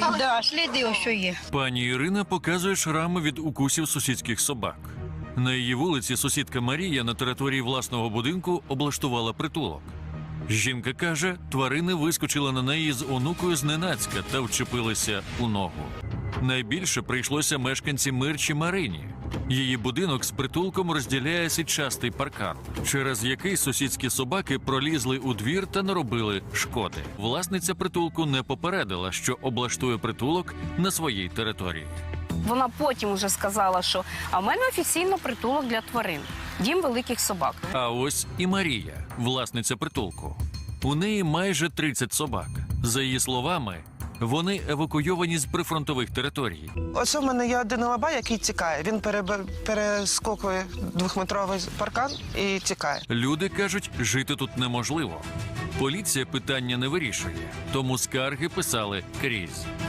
Да, сліди ось що є. Пані Ірина показує шрами від укусів сусідських собак. На її вулиці сусідка Марія на території власного будинку облаштувала притулок. Жінка каже, тварини вискочили на неї з онукою зненацька та вчепилися у ногу. Найбільше прийшлося мешканці Мирчі Марині. Її будинок з притулком розділяє січастий паркан, через який сусідські собаки пролізли у двір та наробили шкоди. Власниця притулку не попередила, що облаштує притулок на своїй території. Вона потім вже сказала, що а в мене офіційно притулок для тварин, дім великих собак. А ось і Марія, власниця притулку. У неї майже 30 собак. За її словами, вони евакуйовані з прифронтових територій. Ось у мене є один лаба, який тікає. Він перебе- перескокує двохметровий паркан і тікає. Люди кажуть, жити тут неможливо. Поліція питання не вирішує, тому скарги писали крізь.